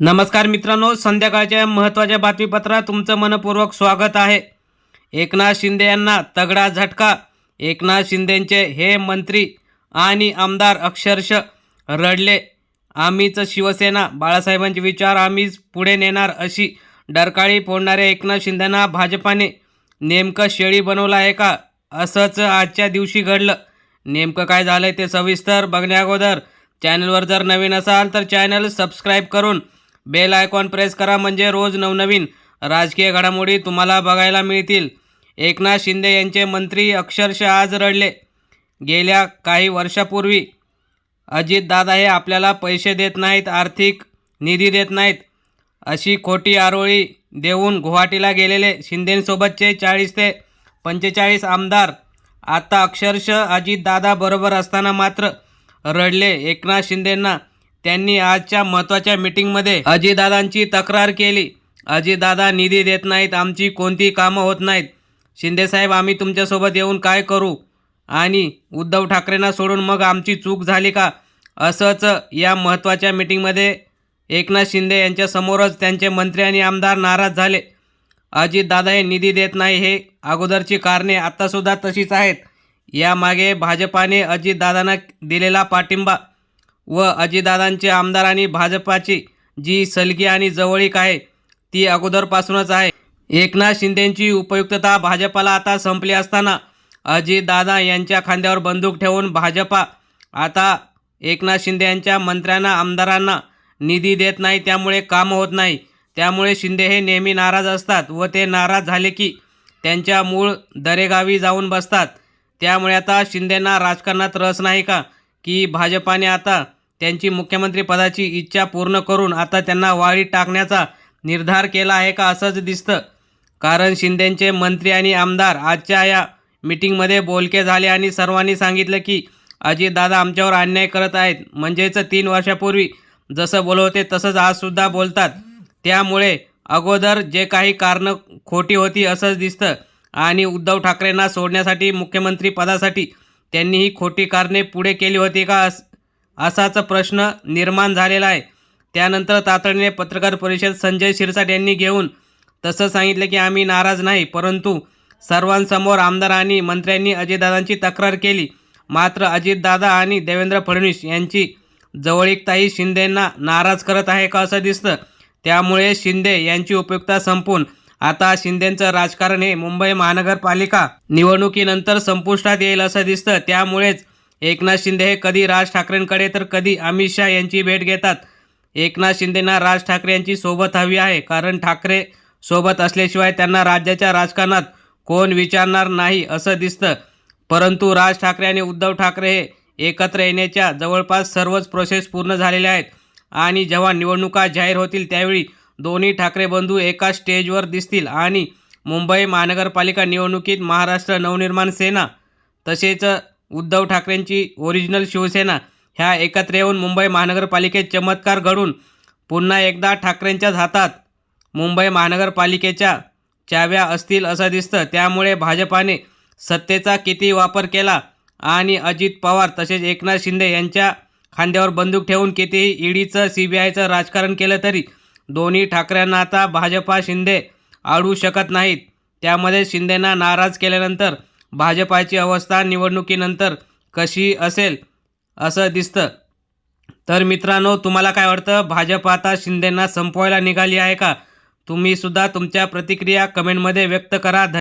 नमस्कार मित्रांनो संध्याकाळच्या महत्त्वाच्या बातमीपत्रात तुमचं मनपूर्वक स्वागत आहे. एकनाथ शिंदे यांना तगडा झटका. एकनाथ शिंदेंचे हे मंत्री आणि आमदार अक्षरशः रडले. आम्हीच शिवसेना बाळासाहेबांचे विचार आम्हीच पुढे नेणार अशी डरकाळी फोडणाऱ्या एकनाथ शिंदेंना भाजपाने नेमकं शेळी बनवलं आहे का? असंच आजच्या दिवशी घडलं. नेमकं काय झालं ते सविस्तर बघण्याअगोदर चॅनलवर जर नवीन असाल तर चॅनल सबस्क्राईब करून बेल आयकॉन प्रेस करा म्हणजे रोज नवनवीन राजकीय घडामोडी तुम्हाला बघायला मिळतील. एकनाथ शिंदे यांचे मंत्री अक्षरशः आज रडले. गेल्या काही वर्षापूर्वी अजितदादा हे आपल्याला पैसे देत नाहीत आर्थिक निधी देत नाहीत. अशी खोटी आरोळी देऊन गुवाहाटीला गेलेले शिंदेंसोबतचे चाळीस ते पंचेचाळीस आमदार आता अक्षरशः अजितदादा बरोबर असताना मात्र रडले एकनाथ शिंदेंना. त्यांनी आजच्या महत्त्वाच्या मीटिंगमध्ये अजितदादांची तक्रार केली. अजितदादा निधी देत नाहीत आमची कोणती कामं होत नाहीत. शिंदेसाहेब आम्ही तुमच्यासोबत येऊन काय करू? आणि उद्धव ठाकरेंना सोडून मग आमची चूक झाली का? असंच या महत्त्वाच्या मीटिंगमध्ये एकनाथ शिंदे यांच्यासमोरच त्यांचे मंत्री आणि आमदार नाराज झाले. अजितदादा हे निधी देत नाही हे अगोदरची कारणे आत्तासुद्धा तशीच आहेत. यामागे भाजपाने अजितदादांना दिलेला पाठिंबा व अजितदादांचे आमदार आणि भाजपाची जी सलगी आणि जवळीक आहे ती अगोदरपासूनच आहे. एकनाथ शिंदेंची उपयुक्तता भाजपाला आता संपली असताना अजितदादा यांच्या खांद्यावर बंदूक ठेवून भाजपा आता एकनाथ शिंदे यांच्या मंत्र्यांना आमदारांना निधी देत नाही त्यामुळे काम होत नाही. त्यामुळे शिंदे हे नेहमी नाराज असतात व ते नाराज झाले की त्यांच्या मूळ दरेगावी जाऊन बसतात. त्यामुळे आता शिंदेंना राजकारणात रस नाही का की भाजपाने आता त्यांची मुख्यमंत्रीपदाची इच्छा पूर्ण करून आता त्यांना वाळीत टाकण्याचा निर्धार केला आहे का असंच दिसतं. कारण शिंदेंचे मंत्री आणि आमदार आजच्या या मीटिंगमध्ये बोलके झाले आणि सर्वांनी सांगितलं की अजितदादा आमच्यावर अन्याय करत आहेत. म्हणजेच तीन वर्षापूर्वी जसं बोलवते तसंच आजसुद्धा बोलतात. त्यामुळे अगोदर जे काही कारणं खोटी होती असंच दिसतं. आणि उद्धव ठाकरेंना सोडण्यासाठी मुख्यमंत्री पदासाठी त्यांनी ही खोटी कारणे पुढे केली होती का असं असाच प्रश्न निर्माण झालेला आहे. त्यानंतर तातडीने पत्रकार परिषद संजय शिरसाट यांनी घेऊन तसं सांगितलं की आम्ही नाराज नाही परंतु सर्वांसमोर आमदार आणि मंत्र्यांनी अजितदादांची तक्रार केली. मात्र अजितदादा आणि देवेंद्र फडणवीस यांची जवळीकताही शिंदेंना नाराज करत आहे का असं दिसतं? त्यामुळे शिंदे यांची उपयुक्तता संपून आता शिंदेंचं राजकारण हे मुंबई महानगरपालिका निवडणुकीनंतर संपुष्टात येईल असं दिसतं. त्यामुळेच एकनाथ शिंदे हे कधी राज ठाकरेंकडे तर कधी अमित शहा यांची भेट घेतात. एकनाथ शिंदेंना राज ठाकरे यांची सोबत हवी आहे कारण ठाकरे सोबत असल्याशिवाय त्यांना राज्याच्या राजकारणात कोण विचारणार नाही असं दिसतं. परंतु राज ठाकरे आणि उद्धव ठाकरे हे एकत्र येण्याच्या जवळपास सर्वच प्रोसेस पूर्ण झालेल्या आहेत. आणि जेव्हा निवडणुका जाहीर होतील त्यावेळी दोन्ही ठाकरे बंधू एका स्टेजवर दिसतील आणि मुंबई महानगरपालिका निवडणुकीत महाराष्ट्र नवनिर्माण सेना तसेच उद्धव ठाकरेंची ओरिजिनल शिवसेना ह्या एकत्र येऊन मुंबई महानगरपालिकेत चमत्कार घडून पुन्हा एकदा ठाकरेंच्याच हातात मुंबई महानगरपालिकेच्या चाव्या असतील असं दिसतं. त्यामुळे भाजपाने सत्तेचा किती वापर केला आणि अजित पवार तसेच एकनाथ शिंदे यांच्या खांद्यावर बंदूक ठेवून कितीही ईडीचं सी बी आयचं राजकारण केलं तरी दोन्ही ठाकरेंना आता भाजपा शिंदे आडू शकत नाहीत. त्यामध्ये शिंदेना नाराज केल्यानंतर भाजपाची अवस्था निवडणुकीनंतर कशी असेल असं दिसतं. तर मित्रांनो तुम्हाला काय वाटतं? भाजप आता शिंदेंना संपवायला निघाली आहे का? तुम्हीसुद्धा तुमच्या प्रतिक्रिया कमेंटमध्ये व्यक्त करा. ध